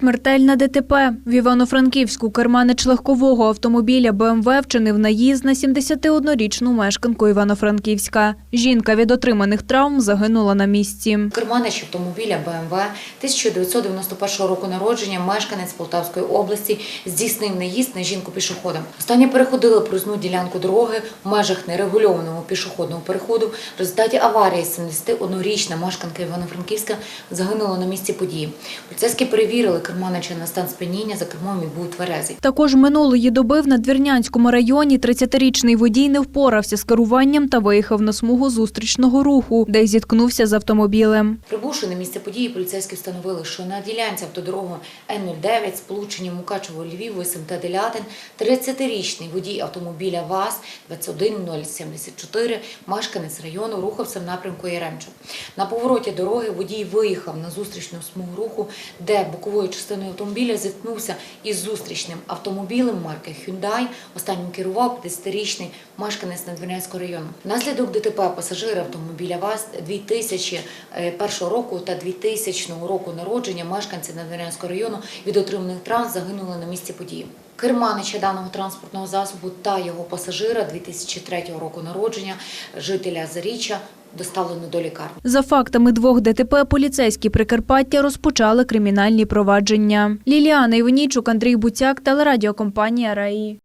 Смертельне ДТП. В Івано-Франківську керманич легкового автомобіля БМВ вчинив наїзд на 71-річну мешканку Івано-Франківська. Жінка від отриманих травм загинула на місці. Керманич автомобіля БМВ 1991 року народження, мешканець Полтавської області, здійснив наїзд на жінку пішохода. Остання переходила проїзну ділянку дороги в межах нерегульованого пішохідного переходу. В результаті аварії 71-річна мешканка Івано-Франківська загинула на місці події. Поліцейські перевірили керманича на стан сп'яніння, за кермом і був тверезий. Також минулої доби в Надвірнянському районі 30-річний водій не впорався з керуванням та виїхав на смугу зустрічного руху, де й зіткнувся з автомобілем. Прибувши на місце події, поліцейські встановили, що на ділянці автодороги Н-09 сполучення Мукачево-Львів, СМТ Делятин, 30-річний водій автомобіля ВАЗ 21074, мешканець району, рухався в напрямку Яремчу. На повороті дороги водій виїхав на зустрічну смугу руху, де боковою частиною автомобіля зіткнувся із зустрічним автомобілем марки Hyundai. Останнім керував 50-річний мешканець Надвірнянського району. Внаслідок ДТП пасажири автомобіля ВАЗ 2001 року та 2000 року народження мешканці Надвірнянського району від отриманих травм загинули на місці події. Керманича даного транспортного засобу та його пасажира 2003 року народження, жителя Заріччя, доставлено до лікарні. За фактами двох ДТП поліцейські Прикарпаття розпочали кримінальні провадження. Ліліана Іванічук, Андрій Буцяк, телерадіокомпанія «Раї».